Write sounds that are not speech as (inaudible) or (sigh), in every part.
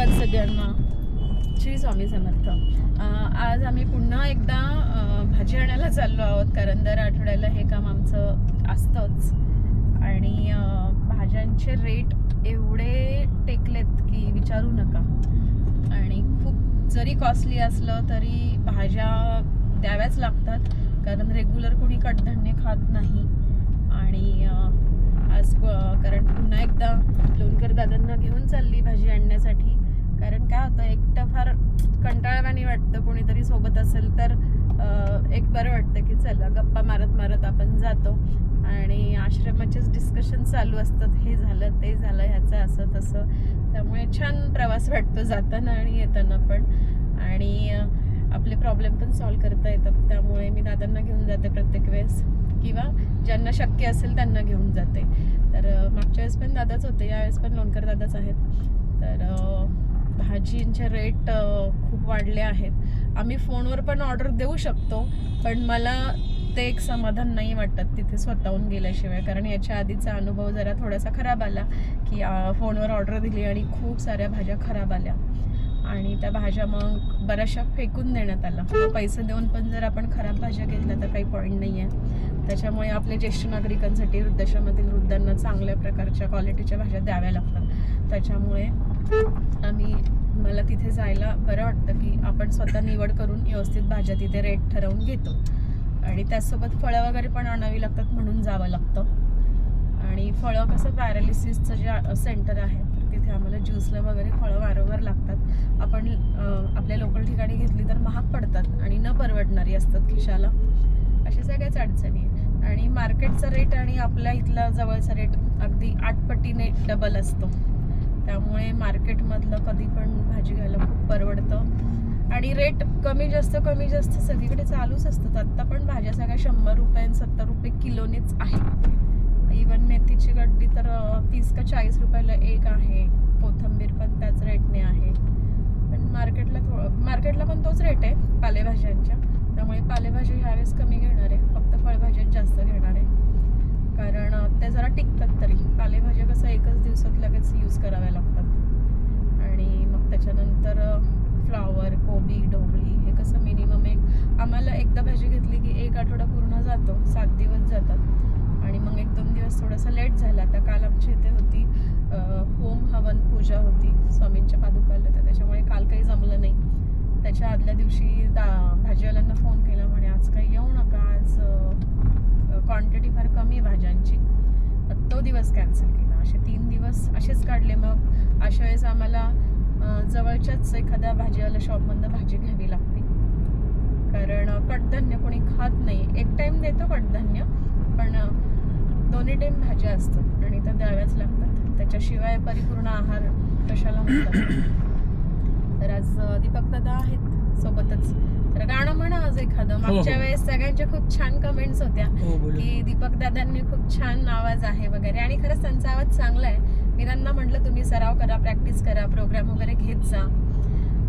धन्यवाद सगळ्यांना. श्री स्वामी समर्थ. आज आम्ही पुन्हा एकदा भाजी आणायला चाललो आहोत. कारण दर आठवड्याला हे काम आमचं असतंच. आणि भाज्यांचे रेट एवढे टेकलेत की विचारू नका. आणि खूप जरी कॉस्टली असलं तरी भाज्या द्याव्याच लागतात. कारण रेग्युलर कोणी कडधान्य खात नाही. आणि आज कारण पुन्हा एकदा लोणकर दादांना घेऊन चालली भाजी आणण्यासाठी. कारण काय होतं एकटं फार कंटाळवाणी वाटतं कोणीतरी सोबत असेल तर एक बरं वाटतं की चला गप्पा मारत मारत आपण जातो. आणि आश्रमाचेच डिस्कशन चालू असतात हे झालं ते झालं ह्याचं असं तसं. त्यामुळे छान प्रवास वाटतो जाताना आणि येताना पण. आणि आपले प्रॉब्लेम पण सॉल्व्ह करता येतात. त्यामुळे मी दादांना घेऊन जाते प्रत्येक वेळेस. किंवा ज्यांना शक्य असेल त्यांना घेऊन जाते. तर मागच्या वेळेस पण दादाच होते यावेळेस पण लोणकर दादाच आहेत. तर भाजींचे रेट खूप वाढले आहेत. आम्ही फोनवर पण ऑर्डर देऊ शकतो पण मला ते एक समाधान नाही वाटत तिथे स्वतःहून गेल्याशिवाय. कारण याच्या आधीचा अनुभव जरा थोडासा खराब आला की फोनवर ऑर्डर दिली आणि खूप साऱ्या भाज्या खराब आल्या. आणि त्या भाज्या मग बऱ्याचशा फेकून देण्यात आला पैसे देऊन पण जर आपण खराब भाज्या घेतल्या तर काही पॉईंट नाही आहे त्याच्यामुळे आपल्या ज्येष्ठ नागरिकांसाठी वृद्धाश्रमातील वृद्धांना चांगल्या प्रकारच्या क्वालिटीच्या भाज्या द्याव्या लागतात. त्याच्यामुळे आम्ही मला तिथे जायला बरं वाटतं की आपण स्वतः निवड करून व्यवस्थित भाज्या तिथे रेट ठरवून घेतो. आणि त्याचसोबत फळं वगैरे पण आणावी लागतात म्हणून जावं लागतं. आणि फळं कसं पॅरालिसिसचं जे सेंटर आहे तर तिथे आम्हाला ज्यूसला वगैरे फळं वारंवार लागतात. आपण आपल्या लोकल ठिकाणी घेतली तर महाग पडतात आणि न परवडणारी असतात खिशाला. अशा सगळ्याच अडचणी आहेत. आणि मार्केटचा रेट आणि आपल्या इथला जवळचा रेट अगदी आठ पटीने डबल असतो. त्यामुळे मार्केटमधलं कधी पण भाजी घ्यायला खूप परवडतं. आणि रेट कमी जास्त कमी जास्त सगळीकडे चालूच असतात. आत्ता पण भाज्या सगळ्या शंभर रुपये आणि सत्तर रुपये किलोनेच आहे इवन मेथीची गड्डी तर तीस का चाळीस रुपयाला एक आहे. कोथंबीर पण त्याच रेटने आहे. पण मार्केटला थोडं मार्केटला पण तोच रेट आहे पालेभाज्यांच्या. त्यामुळे पालेभाज्या ह्यावेळेस कमी घेणार आहे. फक्त फळभाज्याच जास्त घेणार आहे. कारण ते जरा टिकतात तरी. पालेभाज्या कसं एकच दिवसात लगेच यूज कराव्या लागतात. आणि मग त्याच्यानंतर फ्लावर कोबी ढोबळी हे कसं मिनिमम एक आम्हाला एकदा भाजी घेतली की एक आठवडा पूर्ण जातो. सात दिवस जातात. आणि मग एक दोन दिवस थोडासा लेट झाला. आता काल आमच्या इथे होती होम हवन पूजा होती. स्वामींच्या पादुकाला. तर त्याच्यामुळे काल काही जमलं नाही. त्याच्या आदल्या दिवशी दा भाजीवाल्यांना फोन केला. म्हणे आज काही येऊ नका. आज क्वांटिटी फार कमी आहे भाज्यांची तो दिवस कॅन्सल केला. असे तीन दिवस असेच काढले. मग अशा वेळेस आम्हाला जवळच्याच एखाद्या भाजीवाल्या शॉपमधनं भाजी घ्यावी लागते. कारण कडधान्य कोणी खात नाही. एक टाईम देतो कडधान्य पण दोन्ही टाईम भाज्या असतात आणि त्या द्याव्याच लागतात. त्याच्याशिवाय परिपूर्ण आहार कशाला म्हणतात तर आज दीपक दादा आहेत. सोबतच तर गाणं म्हणा आज एखादं. मागच्या हो. वेळेस सगळ्यांच्या खूप छान कमेंट्स होत्या हो की दीपक दादांनी खूप छान आवाज आहे वगैरे. आणि खरंच त्यांचा आवाज चांगला आहे. मी त्यांना म्हटलं तुम्ही सराव करा प्रॅक्टिस करा प्रोग्राम वगैरे घेत जा.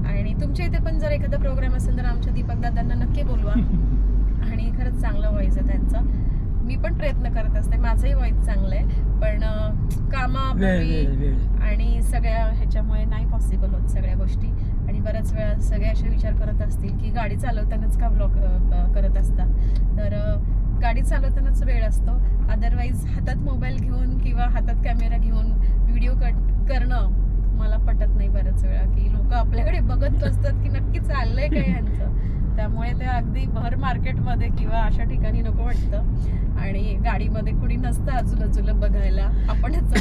आणि तुमच्या इथे पण जर एखादा प्रोग्राम असेल तर आमच्या दीपक दादांना नक्की बोलवा. (laughs) आणि खरंच चांगला आहे त्यांचा. मी पण प्रयत्न करत असते. माझंही व्हॉइस चांगलं आहे. पण वेळ आणि सगळ्या ह्याच्यामुळे नाही पॉसिबल होत सगळ्या गोष्टी. आणि बऱ्याच वेळा सगळे असे विचार करत असतील की गाडी चालवतानाच का ब्लॉग करत असतात? तर गाडी चालवतानाच वेळ असतो. अदरवाईज हातात मोबाईल घेऊन किंवा हातात कॅमेरा घेऊन व्हिडिओ कट करणं मला पटत नाही बऱ्याच वेळा. की लोक आपल्याकडे बघत असतात की नक्की चाललंय काय यांचं त्यामुळे ते अगदी भर मार्केटमध्ये किंवा अशा ठिकाणी नको वाटतं. आणि गाडीमध्ये कुणी नसतं आजूबाजूला बघायला. आपणच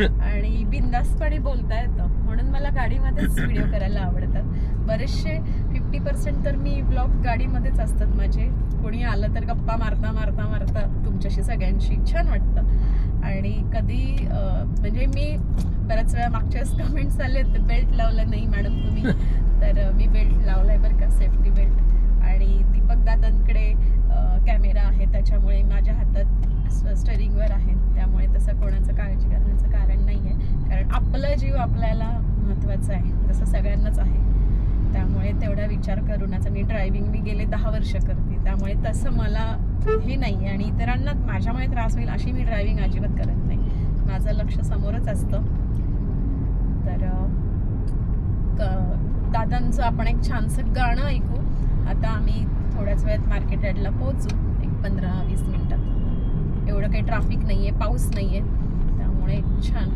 आणि बिंदास्तपणे बोलता येतं. म्हणून मला गाडीमध्येच व्हिडिओ करायला आवडतात. बरेचसे फिफ्टी पर्सेंट तर मी ब्लॉग गाडीमध्येच असतात माझे. कोणी आलं तर गप्पा मारता मारता मारता तुमच्याशी सगळ्यांशी छान वाटतं. आणि कधी म्हणजे मी बऱ्याच वेळा मागच्या कमेंट्स आले बेल्ट लावलं नाही मॅडम तुम्ही. तर मी बेल्ट लावलाय बरं का सेफ्टी बेल्ट आणि दीपक दादांकडे कॅमेरा आहे त्याच्यामुळे माझ्या हातात स्टरिंगवर आहे. त्यामुळे तसं कोणाचं काळजी करण्याचं कारण नाही आहे कारण आपला जीव आपल्याला महत्त्वाचा आहे. तसं सगळ्यांनाच आहे. त्यामुळे तेवढा विचार करूनच मी ड्रायव्हिंग मी गेले दहा वर्ष करते. त्यामुळे तसं मला हे नाही आहे आणि इतरांना माझ्यामुळे त्रास होईल अशी मी ड्रायव्हिंग अजिबात करत नाही. माझं लक्ष समोरच असतं. तर दादांचं आपण एक छानसं गाणं ऐकू. आता आम्ही थोड्याच वेळात मार्केट यार्डला पोहोचू एक पंधरा वीस मिनिटात. एवढं काही ट्रॅफिक नाहीये पाऊस नाहीये त्यामुळे छान.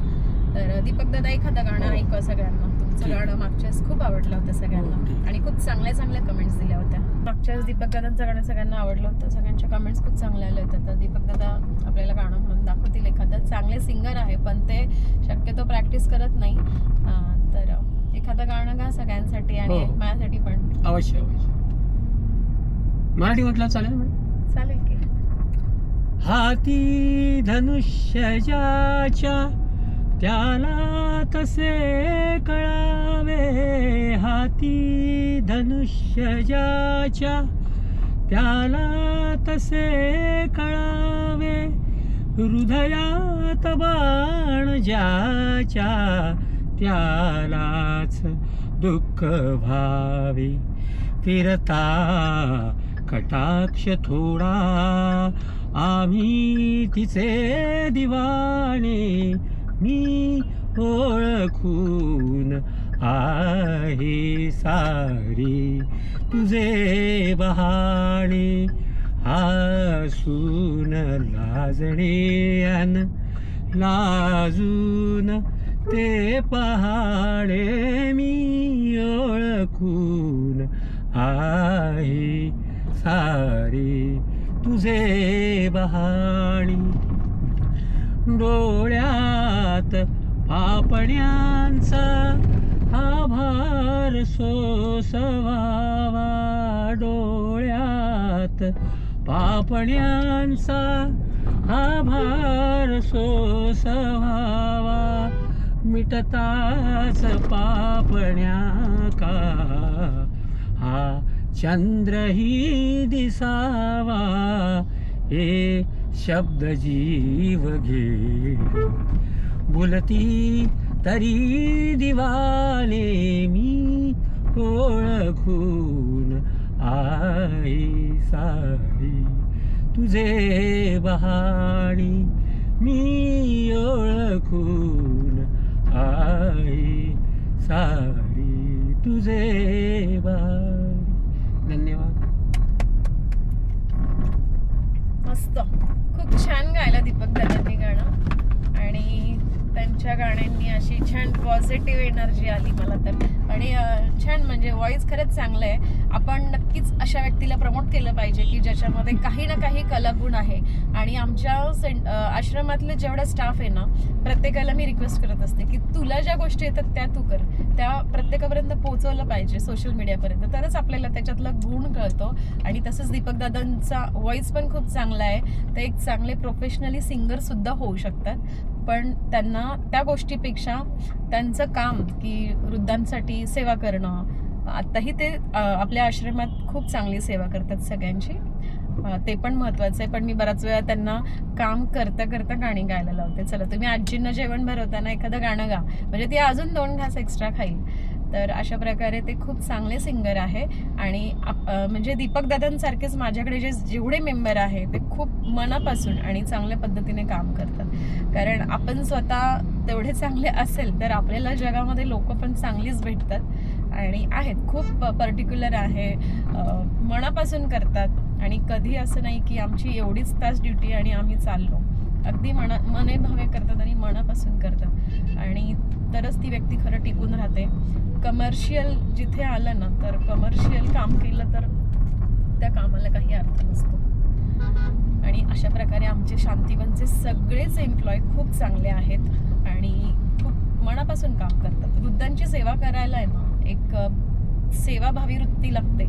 तर दीपक दादा एखादं गाणं हो. ऐकू सगळ्यांना. तुमचं. गाणं मागच्या वेळेस खूप आवडलं होतं हो, सगळ्यांना ठीक. आणि खूप चांगल्या चांगल्या कमेंट्स दिल्या होत्या. मागच्या वेळेस दीपक दादांचं गाणं सगळ्यांना आवडलं होतं. सगळ्यांच्या कमेंट्स खूप चांगल्या आल्या होत्या. तर दीपक दादा आपल्याला गाणं म्हणून दाखवतील एखादं. चांगले सिंगर आहे पण ते शक्यतो प्रॅक्टिस करत नाही. तर एखादं गाणं गा सगळ्यांसाठी आणि हो. माझ्यासाठी पण. अवश्य अवश्य. मराठी म्हटलं चालेल चालेल की. हाती धनुष्य ज्याच्या त्याला तसे कळावे. हाती धनुष्य ज्याच्या त्याला तसे कळावे. हृदयात बाण ज्याच्या त्यालाच दुःख भावे फिरता कटाक्ष थोडा. आम्ही तिचे दिवाणे मी ओळखून आहे सारी. तुझे बहाणे हसून लाजणे अन लाजून ते पहाडे मी ओळखून आहे सारी तुझे बहाणी. डोळ्यात पापण्यांचा आभार सोसवावा. डोळ्यात पापण्यांचा आभार सोसवावा. मिटताच पापण्या का? हा चंद्रही दिसावा हे शब्द जीव घे. बोलती तरी दिवाले मी ओळखून आई सारी. तुझे बहाणी मी ओळखून आई सारी. तुझे बहाणी धन्यवाद. मस्त. खूप छान गायला दीपक दादांनी गाणं. आणि त्यांच्या गाण्यांनी अशी छान पॉझिटिव्ह एनर्जी आली मला तर. आणि छान म्हणजे व्हॉइस खरंच चांगलं आहे. आपण नक्कीच अशा व्यक्तीला प्रमोट केलं पाहिजे की ज्याच्यामध्ये काही ना काही कलागुण आहे. आणि आमच्या सें- आश्रमातले जेवढा स्टाफ आहे ना प्रत्येकाला मी रिक्वेस्ट करत असते की तुला ज्या गोष्टी येतात त्या तू कर. त्या प्रत्येकापर्यंत पोहोचवलं पाहिजे सोशल मीडियापर्यंत तरच आपल्याला त्याच्यातला गुण कळतो. आणि तसंच दीपक दादांचा व्हॉइस पण खूप चांगला आहे. ते एक चांगले प्रोफेशनली सिंगरसुद्धा होऊ शकतात. पण त्यांना त्या गोष्टीपेक्षा त्यांचं काम की वृद्धांसाठी सेवा करणं आत्ताही ते आपल्या आश्रमात खूप चांगली सेवा करतात सगळ्यांची. ते पण महत्वाचं आहे. पण मी बराच वेळा त्यांना काम करता करता गाणी गायला लावते. चला तुम्ही आजींना जेवण भरवताना एखादं गाणं गा. म्हणजे ती अजून दोन घास एक्स्ट्रा खाईल. तर अशा प्रकारे ते खूप चांगले सिंगर आहे. आणि आप- म्हणजे दीपक दादांसारखेच माझ्याकडे जे जेवढे मेंबर आहे ते खूप मनापासून आणि चांगल्या पद्धतीने काम करतात. कारण आपण स्वतः तेवढे चांगले असेल तर आपल्याला जगामध्ये लोक पण चांगलीच भेटतात. आणि आहेत खूप पर्टिक्युलर आहे. मनापासून करतात. आणि कधी असं नाही की आमची एवढीच तास ड्युटी आणि आम्ही चाललो. अगदी मना मने भावे करतात आणि मनापासून करतात. तरच ती व्यक्ती खरं टिकून राहते. कमर्शियल जिथे आलं ना तर कमर्शियल काम केलं तर त्या कामाला काही अर्थ नसतो. आणि अशा प्रकारे आमचे शांतीवनचे सगळेच एम्प्लॉय खूप चांगले आहेत आणि खूप मनापासून काम करतात. वृद्धांची सेवा करायला आहे ना एक सेवाभावी वृत्ती लागते.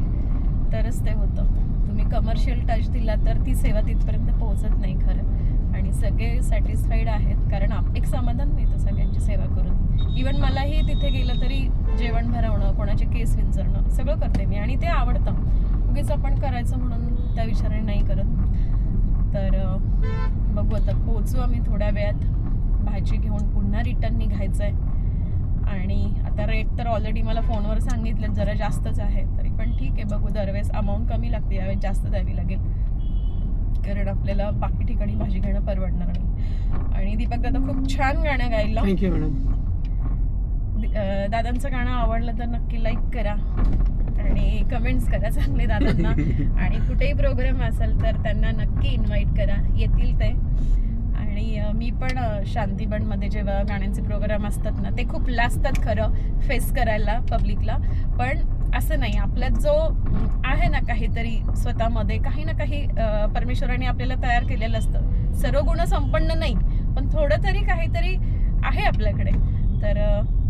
तरच ते होतं. तुम्ही कमर्शियल टच दिला तर ती सेवा तिथपर्यंत पोहोचत नाही खरं. आणि सगळे सॅटिस्फाईड आहेत कारण आप एक समाधान मिळतं सगळ्यांची सेवा करून. इवन मलाही तिथे गेलं तरी जेवण भरवणं कोणाचे केस विंचरणं सगळं करते मी आणि ते आवडतं. उगीच आपण करायचं म्हणून त्या विचाराने नाही करत. तर बघू आता. पोचू आम्ही थोड्या वेळात. भाजी घेऊन पुन्हा रिटर्न निघायचं आहे आणि आता रेट तर ऑलरेडी मला फोनवर सांगितलं जरा जास्तच आहे. तरी पण ठीक आहे बघू दरवेळेस अमाऊंट कमी लागते यावेळेस जास्त द्यावी लागेल. कारण आपल्याला बाकी ठिकाणी भाजी घेणं परवडणार नाही. आणि दीपक दादा खूप छान गाणं गायला. थँक्यू मॅडम दादांचं गाणं आवडलं तर नक्की लाईक करा. आणि कमेंट्स करा चांगले दादांना. (laughs) आणि कुठेही प्रोग्राम असेल तर त्यांना नक्की इन्व्हाइट करा. येतील ते. आणि मी पण अं, शांतीबनमध्ये जेव्हा गाण्यांचे प्रोग्राम असतात ना ते खूप लाजतात खरं फेस करायला पब्लिकला पण असं नाही. आपल्यात जो आहे ना काहीतरी स्वतःमध्ये काही ना काही परमेश्वराने आपल्याला तयार केलेलं असतं. सर्व गुण संपन्न नाही पण थोडं तरी काहीतरी आहे आपल्याकडे. तर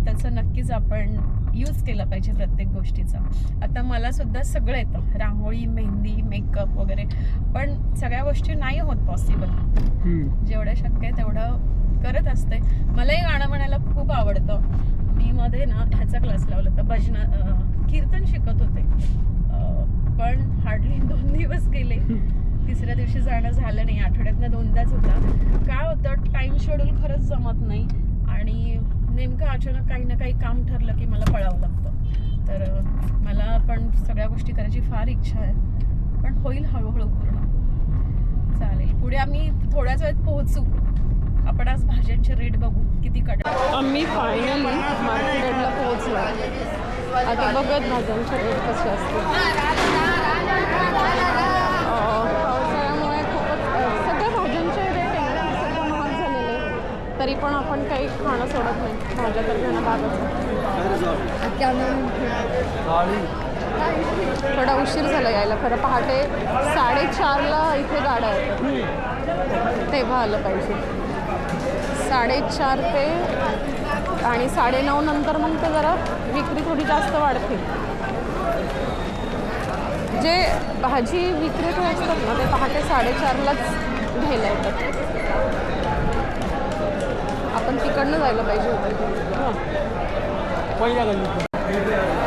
त्याचं नक्कीच आपण यूज केलं पाहिजे प्रत्येक गोष्टीचा. आता मला सुद्धा सगळं येतं. रांगोळी मेहंदी मेकअप वगैरे. पण सगळ्या गोष्टी नाही होत पॉसिबल. जेवढं शक्य आहे तेवढं करत असते. मलाही गाणं म्हणायला खूप आवडतं. मी मध्ये ना ह्याचा क्लास लावला होता. भजन कीर्तन शिकत होते. पण हार्डली दोन दिवस गेले. तिसऱ्या दिवशी जाणं झालं नाही. आठवड्यातनं दोनदाच होता. काय होतं? टाइम शेड्यूल खरंच जमत नाही. आणि नेमकं अचानक काही ना काही काम ठरलं की मला पळावं लागतं. तर मला पण सगळ्या गोष्टी करायची फार इच्छा आहे. पण होईल हळूहळू पूर्ण. चालेल. पुढे आम्ही थोड्याच वेळात पोहोचू. आपण आज भाज्यांचे रेट बघू. किती कट आम्ही फायनली मार्केटला पोहोचलो. आता बघत भाज्यांचे रेट कसे असतील पावसाळ्यामुळे खूपच अं, सगळ्या भाज्यांचे रेट एकदम सगळं महाग झालेले आहेत. तरी पण आपण काही खाणं सोडत नाही. भाज्या तर घेणं भागच थोडा उशीर झाला यायला. खरं पहाटे साडेचारला इथे गाड्या आहेत तेव्हा आलं पाहिजे. साडेचार ते आणि साडेनऊ नंतर मग ते जरा विक्री थोडी जास्त वाढते. जे भाजी विक्रेते असतात ना ते पहाटे साडेचारलाच घ्यायला येतात. आपण तिकडनं जायला पाहिजे होतं. पहिल्या गल्लीत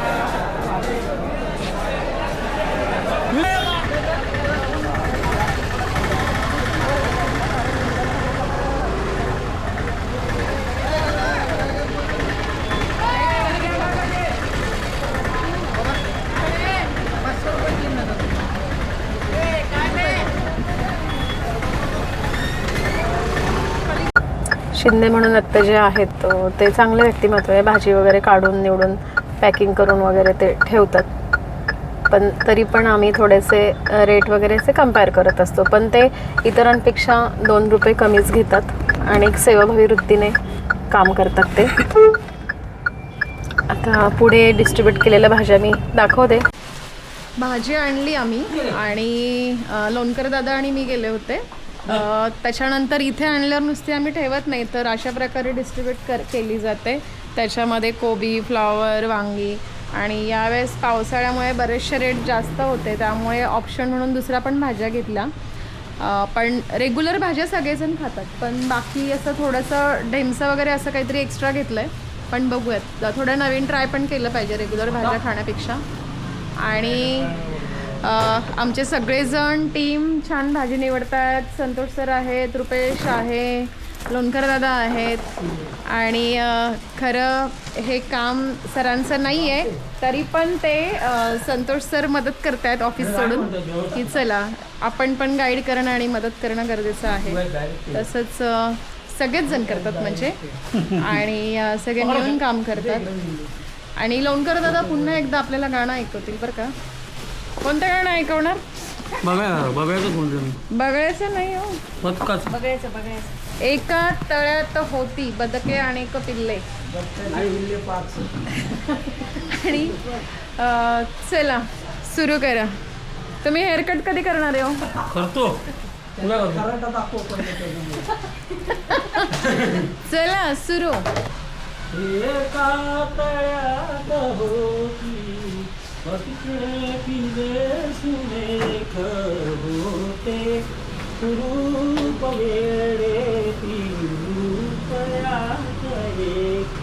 शिंदे म्हणून आत्ता जे आहेत ते चांगले व्यक्तिमत्व आहे. भाजी वगैरे काढून निवडून पॅकिंग करून वगैरे ते ठेवतात. पण तरी पण आम्ही थोडेसे रेट वगैरे असे कंपेअर करत असतो. पण ते इतरांपेक्षा दोन रुपये कमीच घेतात आणि एक सेवाभावी वृत्तीने काम करतात ते. आता पुढे डिस्ट्रीब्यूट केलेल्या भाज्या मी दाखवते. भाजी आणली आम्ही आणि लोणकर दादा आणि मी गेले होते. त्याच्यानंतर इथे आणल्यावर नुसती आम्ही ठेवत नाही तर अशा प्रकारे डिस्ट्रीब्यूट कर केली जाते. त्याच्यामध्ये कोबी फ्लॉवर वांगी आणि यावेळेस पावसाळ्यामुळे बरेचसे रेट जास्त होते त्यामुळे ऑप्शन म्हणून दुसऱ्या पण भाज्या घेतल्या. पण रेग्युलर भाज्या सगळेजण खातात पण बाकी असं थोडंसं ढेमसं वगैरे असं काहीतरी एक्स्ट्रा घेतलं आहे पण बघूयात थोडं नवीन ट्राय पण केलं पाहिजे रेग्युलर भाज्या खाण्यापेक्षा. आणि आमचे सगळेजण टीम छान भाजी निवडतात. संतोष सर आहेत रुपेश आहे लोणकर दादा आहेत. आणि खरं हे काम सरांचं नाही आहे तरी पण ते संतोष सर मदत करतायत ऑफिस सोडून. की चला आपण पण गाईड करणं आणि मदत करणं गरजेचं आहे. तसंच सगळेच जण करतात म्हणजे. आणि सगळे मिळून काम करतात. आणि लोणकर दादा पुन्हा एकदा आपल्याला गाणं ऐकवतील बरं का? कोणतं गाणं ऐकवणार? बघा बघायचं कोणतं बघायचं नाही हो. पत्काच एका तळ्यात होती बदके आणि एक पिल्ले. आणि अं, चला सुरू करा. तुम्ही हेअरकट कधी करणार आहे हो? करतो. तुला करतो. चला सुरू. एका तळ्यात होती पतिकडे पिले सुरेख होते रूप वेळे ती रूपयात एक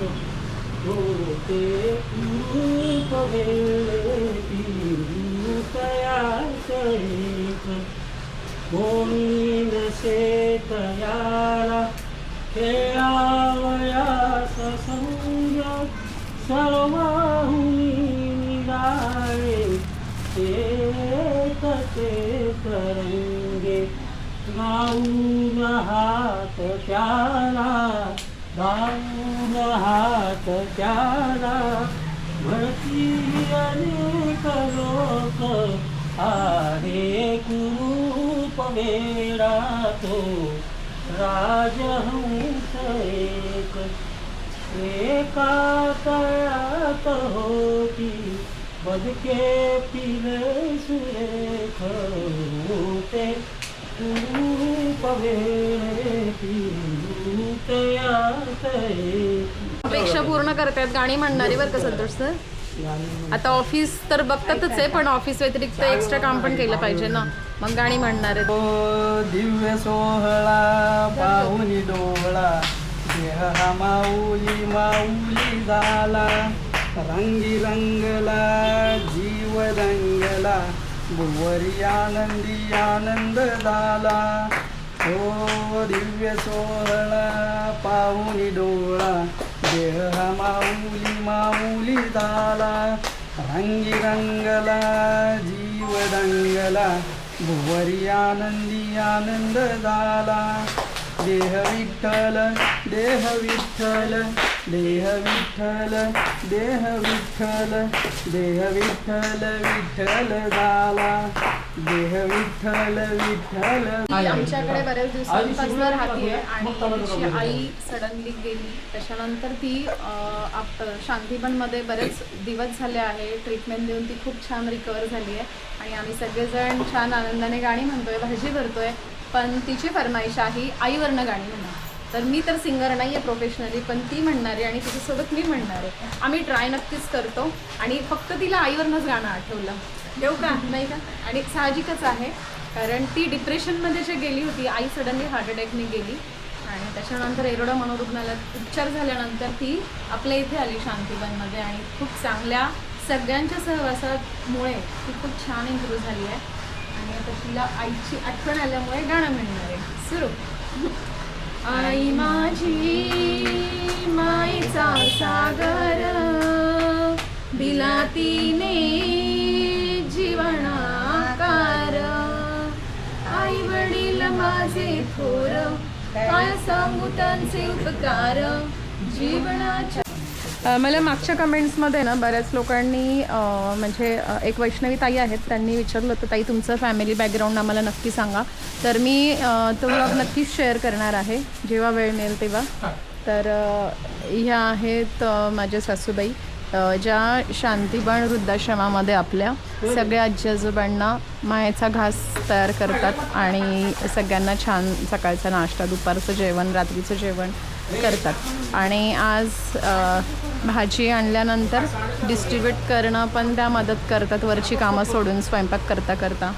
होते रूप वेळे ती रूपयात एक कोणी नसे तयारा खेळावयास संग सर्वाहुनी ते तरंगे. गाऊन हात प्याला गाऊन हात त्याला भरती अनेक लोक आहे कुरूप वेडा तो राजहंस एक एका तळात होती. बदके पिले सुरेख ते रूप वेळे पिरूतयात एक. अपेक्षा पूर्ण करतायत गाणी म्हणणारी बरं का संतोष सर? आता ऑफिस तर बघतातच आहे पण ऑफिस व्यतिरिक्त एक्स्ट्रा काम पण केलं पाहिजे ना. मग गाणी म्हणणार आहेत. ओ दिव्य सोहळा पाहुनी डोळा देह हा माऊली माऊली झाला. रंगी रंगला जीव रंगला भुवरी आनंदी आनंद झाला. ओ दिव्य सोहळा पाहुणी डोळा देह हा माऊली माऊली झाला. रंगी रंगला जीव रंगला भुवरी आनंदी आनंद झाला. देह विठ्ठल देह विठ्ठल देह विठ्ठल देह विठ्ठल देह विठ्ठल विठ्ठल झाला देह विठ्ठल विठ्ठल आमच्याकडे बऱ्याच दिवसांपासून राहते आणि तिची आई सडनली गेली. त्याच्यानंतर ती शांतीबनमध्ये बरेच दिवस झाले आहे. ट्रीटमेंट देऊन ती खूप छान रिकवर झाली आहे. आणि आम्ही सगळेजण छान आनंदाने गाणी म्हणतोय भाजी भरतोय. पण तिची फरमाईश आहे आईवरनं गाणी म्हणा. तर मी तर सिंगर नाही आहे प्रोफेशनली पण ती म्हणणार आहे आणि तिच्यासोबत मी म्हणणार. आहे आम्ही ट्राय नक्कीच करतो आणि फक्त तिला आईवरनंच गाणं आठवलं. देऊ का? नाही का? आणि साहजिकच आहे कारण ती डिप्रेशनमध्ये जे गेली होती आई सडनली हार्ट अटॅकने गेली. आणि त्याच्यानंतर एरोडा मनोरुग्णालयात उपचार झाल्यानंतर ती आपल्या इथे आली शांतीबनमध्ये आणि खूप चांगल्या सगळ्यांच्या सहवासामुळे ती खूप छान इम्प्रूव्ह झाली आहे. आणि आता तिला आईची आठवण आल्यामुळे गाणं म्हणणार आहे. सुरू. आई माझी माईचा सागर बिलातीने जीवनाकार. आई वडील माझे थोर काय सांगू त्यांचे उपकार? जीवनाच्या मला मागच्या कमेंट्समध्ये ना बऱ्याच लोकांनी म्हणजे एक वैष्णवी ताई आहेत त्यांनी विचारलं होतं ताई तुमचं फॅमिली बॅकग्राऊंड आम्हाला नक्की सांगा. तर मी तो ब्लॉग नक्कीच शेअर करणार आहे जेव्हा वेळ मिळेल तेव्हा. तर ह्या आहेत माझ्या सासूबाई ज्या शांतीबण वृद्धाश्रमामध्ये आपल्या सगळ्या आजी आजोबांना मायेचा घास तयार करतात आणि सगळ्यांना छान सकाळचा नाश्ता दुपारचं जेवण रात्रीचं जेवण करतात. आणि आज भाजी आणल्यानंतर डिस्ट्रीब्यूट करणं पण त्या मदत करतात. वरची कामं सोडून स्वयंपाक करता करता.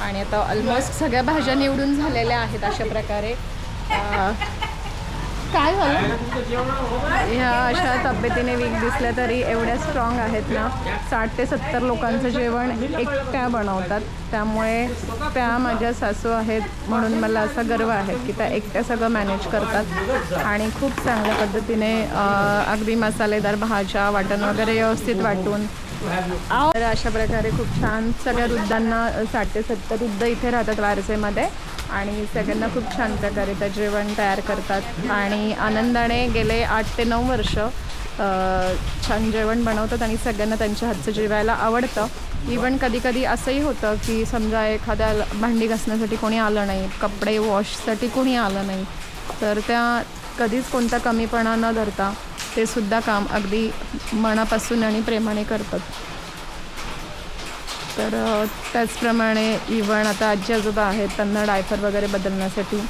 आणि आता ऑलमोस्ट सगळ्या भाज्या निवडून झालेल्या आहेत अशा प्रकारे. काय झालं? ह्या अशा तब्येतीने वीक दिसल्या तरी एवढ्या स्ट्रॉंग आहेत ना साठ ते सत्तर लोकांचं जेवण एकट्या बनवतात. त्यामुळे त्या माझ्या सासू आहेत म्हणून मला असा गर्व आहे की त्या एकट्या सगळं मॅनेज करतात. आणि खूप चांगल्या पद्धतीने अगदी मसालेदार भाज्या वाटण वगैरे व्यवस्थित वाटून. तर अशा प्रकारे खूप छान सगळ्या वृद्धांना साठ ते सत्तर वृद्ध इथे राहतात वारसेमध्ये. आणि सगळ्यांना खूप छान प्रकारे त्या जेवण तयार करतात. आणि आनंदाने गेले आठ ते नऊ वर्ष छान जेवण बनवतात आणि सगळ्यांना त्यांच्या हातचं जेवायला आवडतं. इवन कधी कधी असंही होतं की समजा एखाद्या भांडी घासण्यासाठी कोणी आलं नाही कपडे वॉशसाठी कोणी आलं नाही तर त्या कधीच कोणता कमीपणा न धरता ते सुद्धा काम अगदी मनापासून आणि प्रेमाने करतात. तर त्याचप्रमाणे इवन आता आजी आजोबा आहेत त्यांना डायफर वगैरे बदलण्यासाठी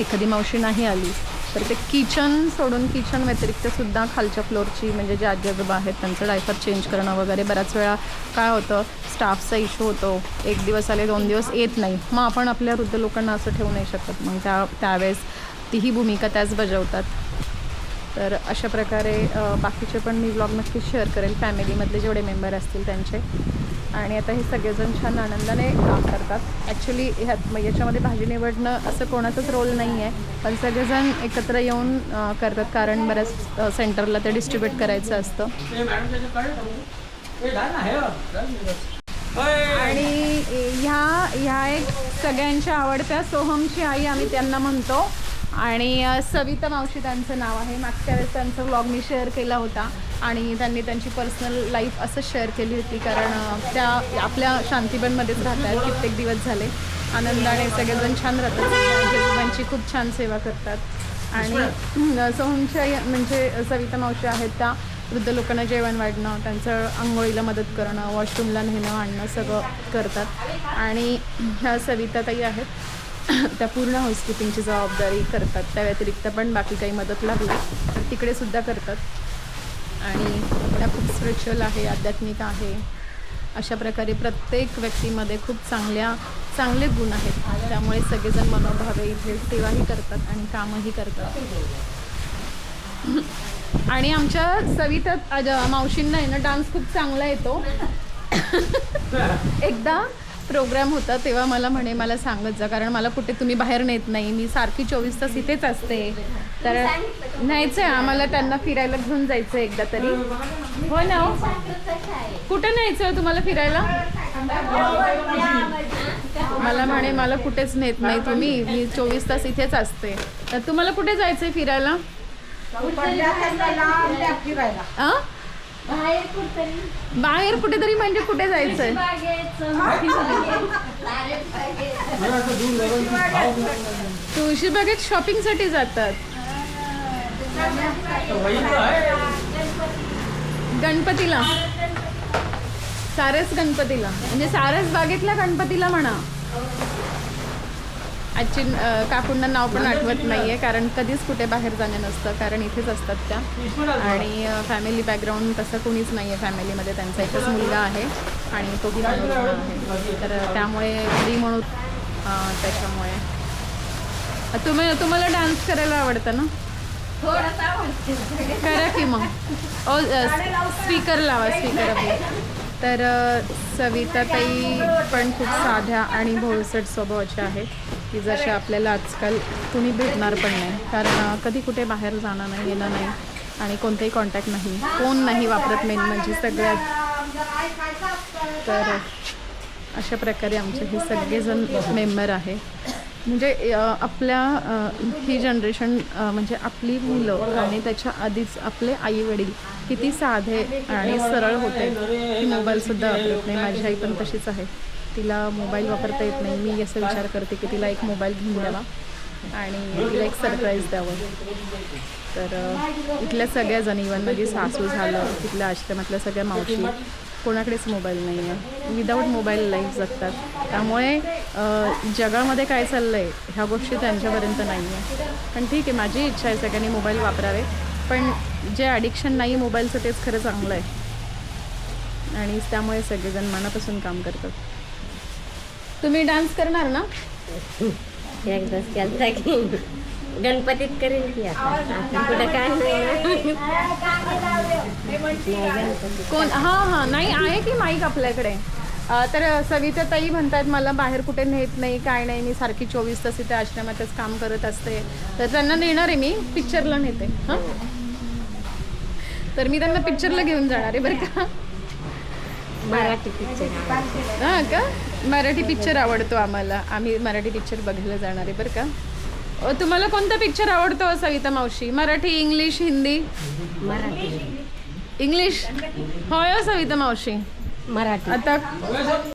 एखादी मावशी नाही आली तर ते किचन सोडून किचन व्यतिरिक्त सुद्धा खालच्या फ्लोअरची म्हणजे जे आजी आजोबा आहेत त्यांचं डायफर चेंज करणं वगैरे बऱ्याच वेळा काय होतं स्टाफचा इश्यू होतो एक दिवस आले दोन दिवस येत नाही मग आपण आपल्या वृद्ध लोकांना असं ठेवू नाही शकत. मग त्या त्यावेळेस तीही भूमिका त्याच बजावतात. तर अशा प्रकारे बाकीचे पण मी ब्लॉग नक्कीच शेअर करेल फॅमिलीमधले जेवढे मेंबर असतील त्यांचे. आणि आता हे सगळेजण छान आनंदाने काम करतात. ॲक्च्युली ह्यात मग याच्यामध्ये भाजी निवडणं असं कोणाचाच रोल नाही आहे पण सगळेजण एकत्र येऊन करतात. कारण बऱ्याच सेंटरला ते डिस्ट्रीब्यूट करायचं असतं. आणि ह्या ह्या एक सगळ्यांच्या आवडत्या सोहमची आई आम्ही त्यांना म्हणतो. आणि सविता मावशी त्यांचं नाव आहे. मागच्या वेळेस त्यांचा व्लॉग मी शेअर केला होता आणि त्यांनी त्यांची पर्सनल लाईफ असं शेअर केली होती कारण त्या आपल्या शांतीबनमध्येच राहतात. कित्येक दिवस झाले. आनंदाने सगळेजण छान राहतात. जेजुबांची खूप छान सेवा करतात. आणि सोहमच्या म्हणजे सविता मावशी आहेत त्या. वृद्ध लोकांना जेवण वाढणं त्यांचं आंघोळीला मदत करणं वॉशरूमला नेणं आणणं सगळं करतात. आणि ह्या सविताताई आहेत. (coughs) त्या पूर्ण हाऊसकीपिंगची जबाबदारी करतात. त्या व्यतिरिक्त पण बाकी काही मदत लागली तर तिकडे सुद्धा करतात. आणि त्या खूप स्पिरिच्युअल आहे आध्यात्मिक आहे. अशा प्रकारे प्रत्येक व्यक्तीमध्ये खूप चांगल्या चांगले गुण आहेत. त्यामुळे सगळेजण मनोभावे इथे सेवाही करतात आणि कामही करतात. (coughs) आणि आमच्या सविता मावशींना आहे ना डान्स खूप चांगला येतो. (coughs) एकदा प्रोग्राम होता तेव्हा मला म्हणे मला सांगत जा कारण मला कुठे तुम्ही बाहेर नेत नाही. मी सारखी चोवीस तास इथेच असते. तर न्यायचं आहे आम्हाला त्यांना फिरायला घेऊन जायचं एकदा तरी. हो ना हो? कुठे न्यायचं आहे तुम्हाला फिरायला? मला म्हणे मला कुठेच नेत नाही तुम्ही. मी चोवीस तास इथेच असते. तर तुम्हाला कुठे जायचंय फिरायला. आ? बाहेर कुठेतरी. म्हणजे कुठे जायचंय? तुळशी बागेत शॉपिंगसाठी जातात. वहीचं आहे गणपतीला. सारस गणपतीला. म्हणजे सारस बागेतल्या गणपतीला म्हणा. आजची काकूंना नाव पण आठवत नाहीये कारण कधीच कुठे बाहेर जाणे नसतं कारण इथेच असतात त्या. आणि फॅमिली बॅकग्राऊंड तसं कोणीच नाही आहे फॅमिलीमध्ये त्यांचा एकच मुलगा आहे आणि तो पण रुग्ण आहे. तर त्यामुळे घरी म्हणून अं, त्याच्यामुळे. तुम्ही तुम्हाला डान्स करायला आवडतं ना? करा की मग. ओ स्पीकर लावा स्पीकर आपले तर अ, सविताताई पण खूप साध्या आणि भोळसट स्वभावाच्या आहेत. की जशा आपल्याला आजकाल कुणी भेटणार पण नाही. कारण कधी कुठे बाहेर जाणं नाही येणं नाही आणि कोणताही कॉन्टॅक्ट नाही. फोन नाही वापरत मेन म्हणजे सगळ्यात. तर अशा प्रकारे आमचे हे सगळेजण मेंबर आहे. म्हणजे आपल्या ही जनरेशन म्हणजे आपली मुलं आणि त्याच्या आधीच आपले आई वडील किती साधे आणि सरळ होते की मोबाईलसुद्धा वापरत नाही. माझी आई पण तशीच आहे. तिला मोबाईल वापरता येत नाही. मी असं विचार करते की तिला एक मोबाईल घेऊन द्यावा आणि तिला एक सरप्राईज द्यावं. तर इथल्या सगळ्या जण इवन माझी सासू झालं तिथल्या आश्रमातल्या सगळ्या मावशी कोणाकडेच मोबाईल नाही आहे विदाऊट मोबाईल लाईफ जगतात. त्यामुळे जगामध्ये काय चाललं आहे ह्या गोष्टी त्यांच्यापर्यंत नाही आहे पण ठीक आहे माझी इच्छा आहे सगळ्यांनी मोबाईल वापरावे. पण जे ॲडिक्शन नाही आहे मोबाईलचं तेच खरं चांगलं आहे. आणि त्यामुळे सगळेजण मनापासून काम करतात. तुम्ही डान्स करणार ना? एकदाच केलता की. गणपतीत करेल की आता. आता कुठं काय नाही कोण? हां हां. नाही आहे की माईक आपल्याकडे? अ, तर सविताताई म्हणतात मला बाहेर कुठे नेत नाही काय नाही. मी सारखी चोवीस तास इथे आश्रमातच काम करत असते. तर त्यांना नेणार आहे मी. पिक्चरला नेते. हां? तर मी त्यांना पिक्चरला घेऊन जाणार आहे बरं का? मराठी पिक्चर हां का? मराठी पिक्चर आवडतो आम्हाला. आम्ही मराठी पिक्चर बघायला जाणार आहे बरं का? तुम्हाला कोणता पिक्चर आवडतो सविता मावशी? मराठी इंग्लिश हिंदी? मराठी. इंग्लिश होय हो सविता मावशी. मराठी. आता